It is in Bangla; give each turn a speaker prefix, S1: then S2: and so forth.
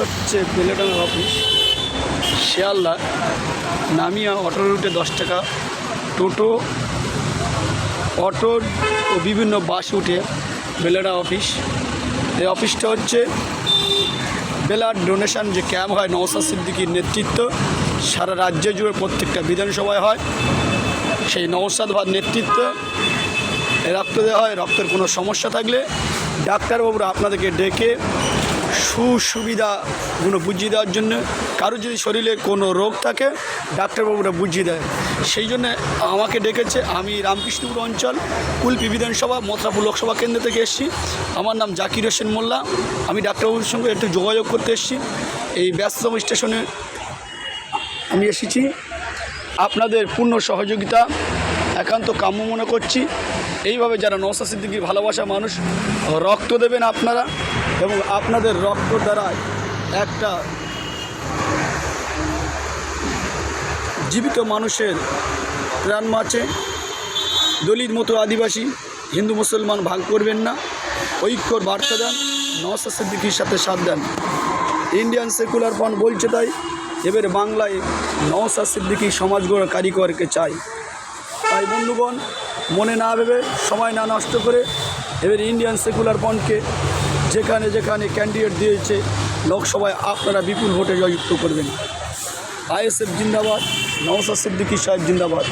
S1: হচ্ছে বেলেডাঙ্গা অফিস শিয়ালদা, নামিয়া অটো রুটে দশ টাকা, টোটো, অটো ও বিভিন্ন বাস উঠে বেলেডা অফিস এই অফিসটা হচ্ছে বেলার ডোনেশন যে ক্যাম্প হয় নওসাদ সিদ্দিকির নেতৃত্ব, সারা রাজ্য জুড়ে প্রত্যেকটা বিধানসভায় হয়। সেই নওসাদ ভার নেতৃত্ব রক্ত দেওয়া হয়, রক্তের কোনো সমস্যা থাকলে ডাক্তারবাবুরা আপনাদেরকে ডেকে সুসুবিধাগুলো বুঝিয়ে দেওয়ার জন্য কারও যদি শরীরে কোনো রোগ থাকে, ডাক্তারবাবুরা বুঝিয়ে দেয়। সেই জন্য আমাকে ডেকেছে। আমি রামকৃষ্ণপুর অঞ্চল কুলপি বিধানসভা, মথুরাপুর লোকসভা কেন্দ্র থেকে এসেছি। আমার নাম জাকির হোসেন মোল্লা। আমি ডাক্তারবাবুর সঙ্গে একটু যোগাযোগ করতে এসেছি। এই ব্যস্ততম স্টেশনে আমি এসেছি। আপনাদের পূর্ণ সহযোগিতা, একান্ত কাম্য মনে করছি। এইভাবে যারা নৌসা সিদ্দিকির ভালোবাসা মানুষ, রক্ত দেবেন আপনারা এবং আপনাদের রক্ত দ্বারা একটা জীবিত মানুষের প্রাণ মাছে দলিত মতো আদিবাসী, হিন্দু, মুসলমান ভাগ করবেন না। ঐক্যর বার্তা দেন নওসা সিদ্দিকির সাথে সাথ দেন। ইন্ডিয়ান সেকুলার ফান্ড বলছে তাই, এবারে বাংলায় নওসা সিদ্দিকি সমাজ গড়া কারিগরকে চাই। তাই বন্ধুগণ, মনে না ভেবে সময় না নষ্ট করে এবার ইন্ডিয়ান সেকুলার ফ্রন্টকে যেখানে যেখানে ক্যান্ডিডেট দিয়েছে, লোকসভায় আপনারা বিপুল ভোটে জয়যুক্ত করবেন। আইএসএফ জিন্দাবাদ নওসা সিদ্দিকী সাহেব জিন্দাবাদ।